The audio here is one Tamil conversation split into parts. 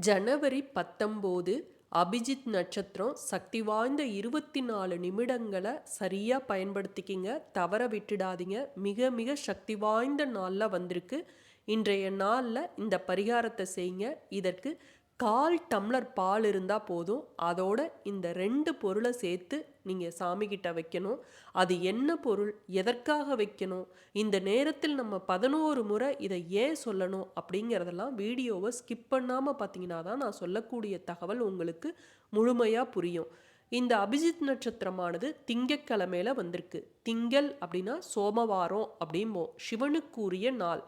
ஜனவரி பத்தொம்போது அபிஜித் நட்சத்திரம் சக்தி வாய்ந்த இருபத்தி நாலு நிமிடங்களை சரியாக பயன்படுத்திக்கிங்க. தவற விட்டுடாதீங்க. மிக மிக சக்தி வாய்ந்த நாளில் வந்திருக்கு. இன்றைய நாளில் இந்த பரிகாரத்தை செய்யுங்க. இதற்கு கால் டம்ளர் பால் இருந்தால் போதும். அதோட இந்த ரெண்டு பொருளை சேர்த்து நீங்கள் சாமிக்கிட்ட வைக்கணும். அது என்ன பொருள்? எதற்காக வைக்கணும்? இந்த நேரத்தில் நம்ம பதினோரு முறை இதை ஏன் சொல்லணும் அப்படிங்கிறதெல்லாம் வீடியோவை ஸ்கிப் பண்ணாமல் பார்த்தீங்கன்னா தான் நான் சொல்லக்கூடிய தகவல் உங்களுக்கு முழுமையாக புரியும். இந்த அபிஜித் நட்சத்திரமானது திங்கக்கிழமையில வந்திருக்கு. திங்கள் அப்படின்னா சோமவாரம் அப்படிம்போம். சிவனுக்குரிய நாள்.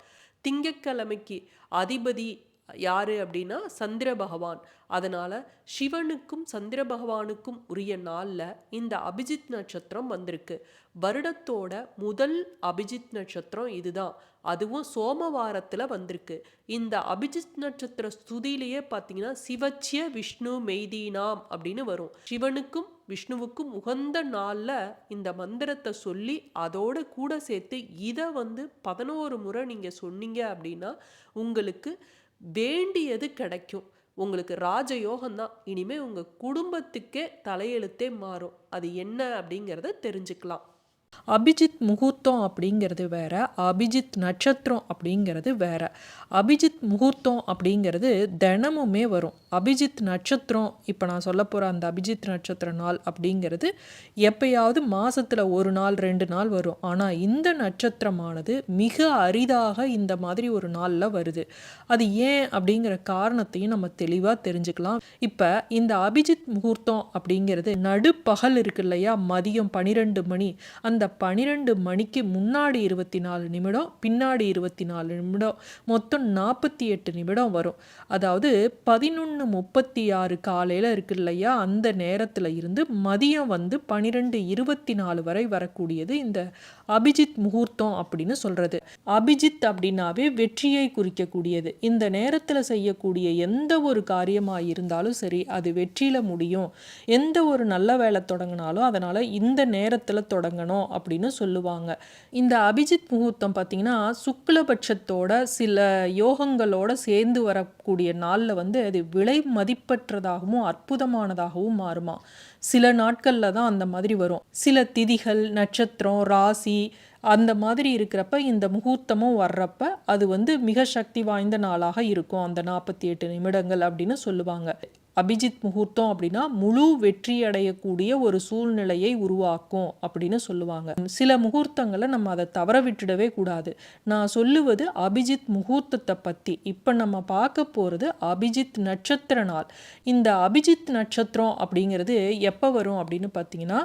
திங்கக்கிழமைக்கு அதிபதி யார் அப்படின்னா சந்திர பகவான். அதனால் சிவனுக்கும் சந்திர பகவானுக்கும் உரிய நாளில் இந்த அபிஜித் நட்சத்திரம் வந்திருக்கு. வருடத்தோட முதல் அபிஜித் நட்சத்திரம் இதுதான். அதுவும் சோமவாரத்தில் வந்திருக்கு. இந்த அபிஜித் நட்சத்திர ஸ்துதியிலேயே பார்த்தீங்கன்னா சிவச்சிய விஷ்ணு மெய்தீனாம் அப்படின்னு வரும். சிவனுக்கும் விஷ்ணுவுக்கும் உகந்த நாளில் இந்த மந்திரத்தை சொல்லி அதோட கூட சேர்த்து இதை வந்து பதினோரு முறை நீங்கள் சொன்னீங்க அப்படின்னா உங்களுக்கு வேண்டியது கிடைக்கும். உங்களுக்கு ராஜயோகம் தான் இனிமே உங்கள் குடும்பத்துக்கே தலையெழுத்தே மாறும். அது என்ன அப்படிங்கிறத தெரிஞ்சுக்கலாம். அபிஜித் முகூர்த்தம் அப்படிங்கிறது வேற அபிஜித் நட்சத்திரம் அப்படிங்கிறது வேற. அபிஜித் முகூர்த்தம் அப்படிங்கிறது தினமுமே வரும். அபிஜித் நட்சத்திரம் இப்போ நான் சொல்ல போகிற அந்த அபிஜித் நட்சத்திர நாள் அப்படிங்கிறது எப்பயாவது மாதத்தில் ஒரு நாள் ரெண்டு நாள் வரும். ஆனால் இந்த நட்சத்திரமானது மிக அரிதாக இந்த மாதிரி ஒரு நாளில் வருது. அது ஏன் அப்படிங்கிற காரணத்தையும் நம்ம தெளிவாக தெரிஞ்சுக்கலாம். இப்போ இந்த அபிஜித் முகூர்த்தம் அப்படிங்கிறது நடுப்பகல் இருக்கு இல்லையா? மதியம் பனிரெண்டு மணி. அந்த பன்னிரெண்டு மணிக்கு முன்னாடி இருபத்தி நாலு நிமிடம் பின்னாடி இருபத்தி நாலு நிமிடம் மொத்தம் நாற்பத்தி எட்டு நிமிடம் வரும். அதாவது பதினொன்று முப்பத்தி ஆறு காலையில் இருக்கு இல்லையா? அந்த நேரத்தில் இருந்து மதியம் வந்து பனிரெண்டு இருபத்தி நாலு வரை வரக்கூடியது இந்த அபிஜித் முகூர்த்தம் அப்படின்னு சொல்கிறது அபிஜித் அப்படின்னாவே வெற்றியை குறிக்கக்கூடியது. இந்த நேரத்தில் செய்யக்கூடிய எந்த ஒரு காரியமாக இருந்தாலும் சரி அது வெற்றியில் முடியும். எந்த ஒரு நல்ல வேலை தொடங்கினாலும் அதனால் இந்த நேரத்தில் தொடங்கணும். அப்படின்னு சொல்லுவாங்க. இந்த அபிஜித் முகூர்த்தம் பார்த்திங்கன்னா சுக்லபட்சத்தோட சில யோகங்களோட சேர்ந்து வரக்கூடிய நாளில் வந்து அது விலை மதிப்பற்றதாகவும் அற்புதமானதாகவும் மாறுமா? சில நாட்களில் தான் அந்த மாதிரி வரும். சில திதிகள் நட்சத்திரம் ராசி அந்த மாதிரி இருக்கிறப்ப இந்த முகூர்த்தமும் வர்றப்ப அது வந்து மிக சக்தி வாய்ந்த நாளாக இருக்கும். அந்த நாற்பத்தி எட்டு நிமிடங்கள் அப்படின்னு சொல்லுவாங்க. அபிஜித் முகூர்த்தம் அப்படின்னா முழு வெற்றி அடையக்கூடிய ஒரு சூழ்நிலையை உருவாக்கும் அப்படின்னு சொல்லுவாங்க. சில முகூர்த்தங்களை நம்ம அதை தவற விட்டுடவே கூடாது. நான் சொல்லுவது அபிஜித் முகூர்த்தத்தை பற்றி இப்போ நம்ம பார்க்க போகிறது அபிஜித் நட்சத்திர நாள். இந்த அபிஜித் நட்சத்திரம் அப்படிங்கிறது எப்போ வரும் அப்படின்னு பார்த்தீங்கன்னா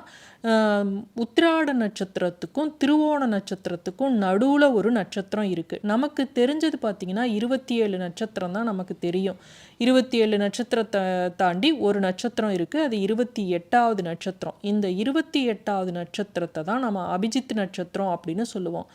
உத்திராட நட்சத்திரத்துக்கும் திருவோண நட்சத்திரத்துக்கும் நடுவில் ஒரு நட்சத்திரம் இருக்குது நமக்கு தெரிஞ்சது பார்த்திங்கன்னா இருபத்தி ஏழு நட்சத்திரம் தான் நமக்கு தெரியும். இருபத்தி ஏழு நட்சத்திரத்தை தாண்டி ஒரு நட்சத்திரம் இருக்குது அது இருபத்தி எட்டாவது நட்சத்திரம். இந்த இருபத்தி எட்டாவது நட்சத்திரத்தை தான் நம்ம அபிஜித் நட்சத்திரம் அப்படின்னு சொல்லுவோம்.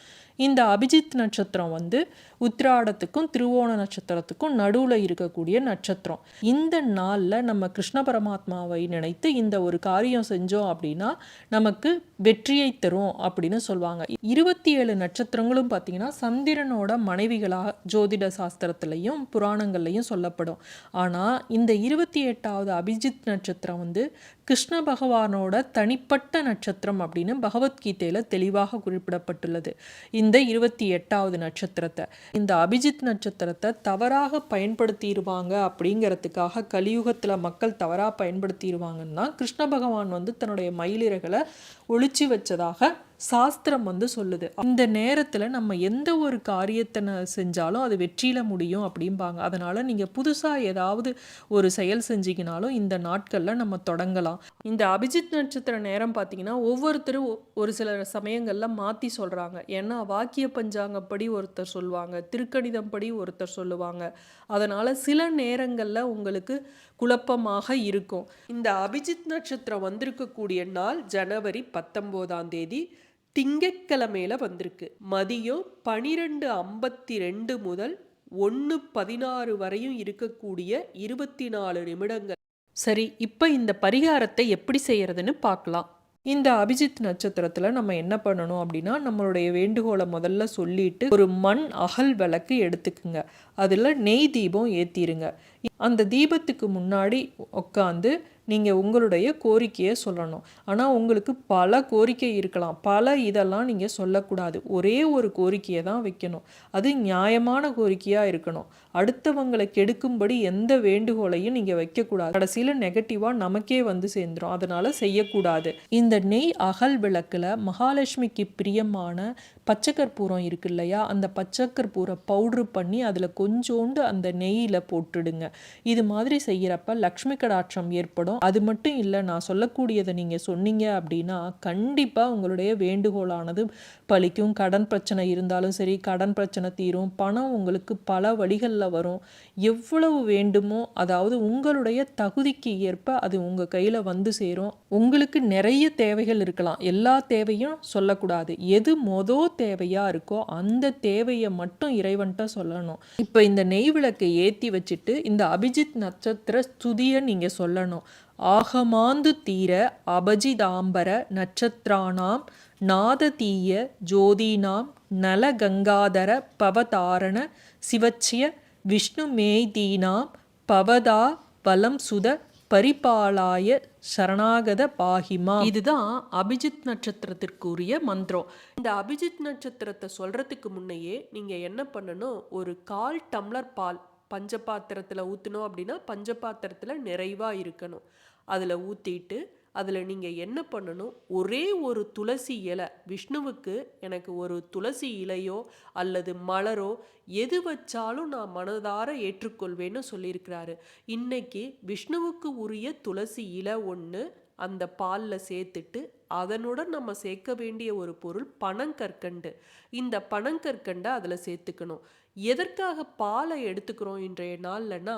இந்த அபிஜித் நட்சத்திரம் வந்து உத்திராடத்துக்கும் திருவோண நட்சத்திரத்துக்கும் நடுவில் இருக்கக்கூடிய நட்சத்திரம். இந்த நாளில் நம்ம கிருஷ்ண பரமாத்மாவை நினைத்து இந்த ஒரு காரியம் செஞ்சோம் அப்படின்னா நமக்கு வெற்றியை தரும் அப்படின்னு சொல்லுவாங்க இருபத்தி ஏழு நட்சத்திரங்களும் பார்த்தீங்கன்னா சந்திரனோட மனைவிகளாக ஜோதிட சாஸ்திரத்துலையும் புராணங்கள்லையும் சொல்லப்படும். ஆனால் இந்த இருபத்தி எட்டாவது அபிஜித் நட்சத்திரம் வந்து கிருஷ்ண பகவானோட தனிப்பட்ட நட்சத்திரம் அப்படின்னு பகவத்கீதையில் தெளிவாக குறிப்பிடப்பட்டுள்ளது. இந்த இருபத்தி எட்டாவது நட்சத்திரத்தை இந்த அபிஜித் நட்சத்திரத்தை தவறாக பயன்படுத்திடுவாங்க அப்படிங்கிறதுக்காக கலியுகத்தில் மக்கள் தவறாக பயன்படுத்திடுவாங்கன்னா கிருஷ்ண பகவான் வந்து தன்னுடைய மயிலிறகளை ஒழிச்சு வச்சதாக சாஸ்திரம் வந்து சொல்லுது. இந்த நேரத்தில் நம்ம எந்த ஒரு காரியத்தை செஞ்சாலும் அது வெற்றியில் முடியும் அப்படிம்பாங்க. அதனால் நீங்கள் புதுசாக ஏதாவது ஒரு செயல் செஞ்சீங்கனாலும் இந்த நாட்களில் நம்ம தொடங்கலாம். இந்த அபிஜித் நட்சத்திர நேரம் பார்த்தீங்கன்னா ஒவ்வொருத்தரும் ஒரு சில சமயங்களில் மாற்றி சொல்கிறாங்க ஏன்னா வாக்கிய பஞ்சாங்கப்படி ஒருத்தர் சொல்லுவாங்க திருக்கணிதம் படி ஒருத்தர் சொல்லுவாங்க. அதனால் சில நேரங்களில் உங்களுக்கு குழப்பமாக இருக்கும். இந்த அபிஜித் நட்சத்திரம் வந்திருக்கக்கூடிய நாள் ஜனவரி பத்தொம்போதாம் தேதி திங்கக்கிழமையில வந்திருக்கு. மதியம் பனிரெண்டு ஐம்பத்தி ரெண்டு முதல் ஒன்று பதினாறு வரையும் இருக்கக்கூடிய இருபத்தி நாலு நிமிடங்கள். சரி இப்போ இந்த பரிகாரத்தை எப்படி செய்யறதுன்னு பார்க்கலாம். இந்த அபிஜித் நட்சத்திரத்தில் நம்ம என்ன பண்ணணும் அப்படின்னா நம்மளுடைய வேண்டுகோளை முதல்ல சொல்லிட்டு ஒரு மண் அகல் விளக்கு எடுத்துக்குங்க. அதில் நெய் தீபம் ஏற்றிருங்க அந்த தீபத்துக்கு முன்னாடி உட்காந்து நீங்கள் உங்களுடைய கோரிக்கையை சொல்லணும். ஆனால் உங்களுக்கு பல கோரிக்கை இருக்கலாம். பல இதெல்லாம் நீங்கள் சொல்லக்கூடாது. ஒரே ஒரு கோரிக்கையை தான் வைக்கணும். அது நியாயமான கோரிக்கையாக இருக்கணும். அடுத்தவங்களை கெடுக்கும்படி எந்த வேண்டுகோளையும் நீங்கள் வைக்கக்கூடாது. கடைசியில் நெகட்டிவாக நமக்கே வந்து சேர்ந்துடும் அதனால் செய்யக்கூடாது. இந்த நெய் அகல் விளக்கில் மகாலட்சுமிக்கு பிரியமான பச்சைக்கற்பூரம் இருக்கு இல்லையா? அந்த பச்சைக்கற்பூரை பவுட்ரு பண்ணி அதில் கொஞ்சோண்டு அந்த நெய்யில் போட்டுடுங்க. இது மாதிரி செய்கிறப்ப லக்ஷ்மி கடாட்சம் ஏற்படும். அது மட்டும் இல்லை நான் சொல்லக்கூடியதை நீங்கள் சொன்னீங்க அப்படின்னா கண்டிப்பாக உங்களுடைய வேண்டுகோளானது பழிக்கும். கடன் பிரச்சனை இருந்தாலும் சரி கடன் பிரச்சனை தீரும். பணம் உங்களுக்கு பல வழிகளில் வரும். எவ்வளவு வேண்டுமோ அதாவது உங்களுடைய தகுதிக்கு ஏற்ப அது உங்கள் கையில் வந்து சேரும். உங்களுக்கு நிறைய தேவைகள் இருக்கலாம். எல்லா தேவையும் சொல்லக்கூடாது. எது மொதல் தேவையாக இருக்கோ அந்த தேவையை மட்டும் இறைவன்கிட்ட சொல்லணும். இப்போ இந்த நெய் விளக்கை ஏற்றி வச்சுட்டு இந்த அபிஜித் நட்சத்திர ஸ்துதியை நீங்கள் சொல்லணும். ஆகமாந்து தீர அபஜிதாம்பர நட்சத்திராணாம் நாததீய ஜோதினாம் நலகங்காதர பவதாரண சிவச்சிய விஷ்ணுமேதீனாம் பவதா வலம் சுத பரிபாலாய சரணாகத பாகிமா இதுதான் அபிஜித் நட்சத்திரத்திற்குரிய மந்திரம். இந்த அபிஜித் நட்சத்திரத்தை சொல்றதுக்கு முன்னையே நீங்க என்ன பண்ணணும்? ஒரு கால் டம்ளர் பால் பஞ்சபாத்திரத்தில் ஊற்றணும் அப்படின்னா பஞ்சபாத்திரத்தில் நிறைவாக இருக்கணும். அதில் ஊற்றிட்டு அதில் நீங்கள் என்ன பண்ணணும்? ஒரே ஒரு துளசி இலை விஷ்ணுவுக்கு எனக்கு ஒரு துளசி இலையோ அல்லது மலரோ எது வச்சாலும் நான் மனதார ஏற்றுக்கொள்வேன்னு சொல்லியிருக்கிறாரு. இன்னைக்கு விஷ்ணுவுக்கு உரிய துளசி இலை ஒன்று அந்த பாலில் சேர்த்துட்டு அதனுடன் நம்ம சேர்க்க வேண்டிய ஒரு பொருள் பனங்கற்கண்டு. இந்த பனங்கற்கண்டை அதில் சேர்த்துக்கணும். எதற்காக பாலை எடுத்துக்கிறோம் இன்றைய நாள்லன்னா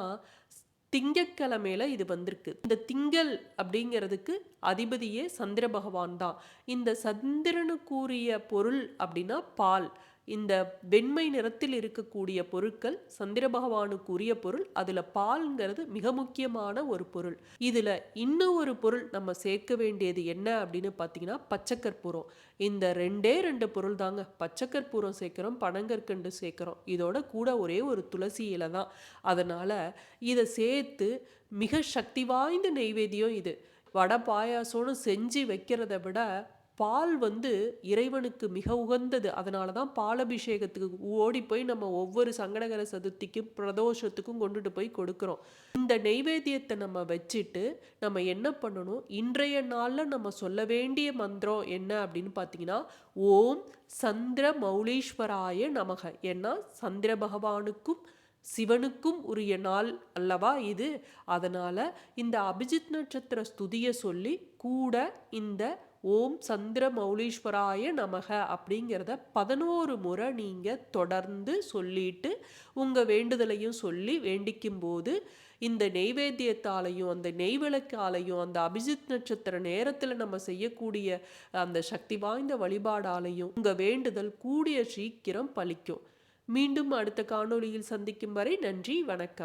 திங்கக்கிழமையில இது வந்திருக்கு. இந்த திங்கள் அப்படிங்கிறதுக்கு அதிபதியே சந்திர பகவான் தான். இந்த சந்திரனுக்குரிய பொருள் அப்படின்னா பால். இந்த வெண்மை நிறத்தில் இருக்கக்கூடிய பொருட்கள் சந்திர பகவானுக்குரிய பொருள் அதில் பால்ங்கிறது மிக முக்கியமான ஒரு பொருள். இதில் இன்னும் ஒரு பொருள் நம்ம சேர்க்க வேண்டியது என்ன அப்படின்னு பார்த்தீங்கன்னா பச்சைக்கற்பூரம். இந்த ரெண்டே ரெண்டு பொருள் தாங்க. பச்சைக்கற்பூரம் சேர்க்குறோம் பனங்கற்கண்டு சேர்க்குறோம். இதோட கூட ஒரே ஒரு துளசி இலை தான். அதனால் இதை சேர்த்து மிக சக்தி வாய்ந்த நெய்வேத்தியம் இது. வடை பாயாசம்னு செஞ்சு வைக்கிறத விட பால் வந்து இறைவனுக்கு மிக உகந்தது. அதனால தான் பாலபிஷேகத்துக்கு ஓடி போய் நம்ம ஒவ்வொரு சங்கடகர சதுர்த்திக்கும் பிரதோஷத்துக்கும் கொண்டுட்டு போய் கொடுக்குறோம். இந்த நெய்வேத்தியத்தை நம்ம வச்சுட்டு நம்ம என்ன பண்ணணும்? இன்றைய நாளில் நம்ம சொல்ல வேண்டிய மந்திரம் என்ன அப்படின்னு பார்த்தீங்கன்னா ஓம் சந்திர மௌலீஸ்வராய நமக. ஏன்னா சந்திர பகவானுக்கும் சிவனுக்கும் உரிய நாள் அல்லவா இது? அதனால் இந்த அபிஜித் நட்சத்திர ஸ்துதியை சொல்லி கூட இந்த ஓம் சந்திர மௌலீஸ்வராய நமக அப்படிங்கிறத பதினோரு முறை நீங்கள் தொடர்ந்து சொல்லிட்டு உங்கள் வேண்டுதலையும் சொல்லி வேண்டிக்கும் போது இந்த நெய்வேத்தியத்தாலையும் அந்த நெய்விளக்காலையும் அந்த அபிஜித் நட்சத்திர நேரத்தில் நம்ம செய்யக்கூடிய அந்த சக்தி வாய்ந்த வழிபாடாலையும் உங்கள் வேண்டுதல் கூடிய சீக்கிரம் பலிக்கும். மீண்டும் அடுத்த காணொளியில் சந்திக்கும் வரை நன்றி வணக்கம்.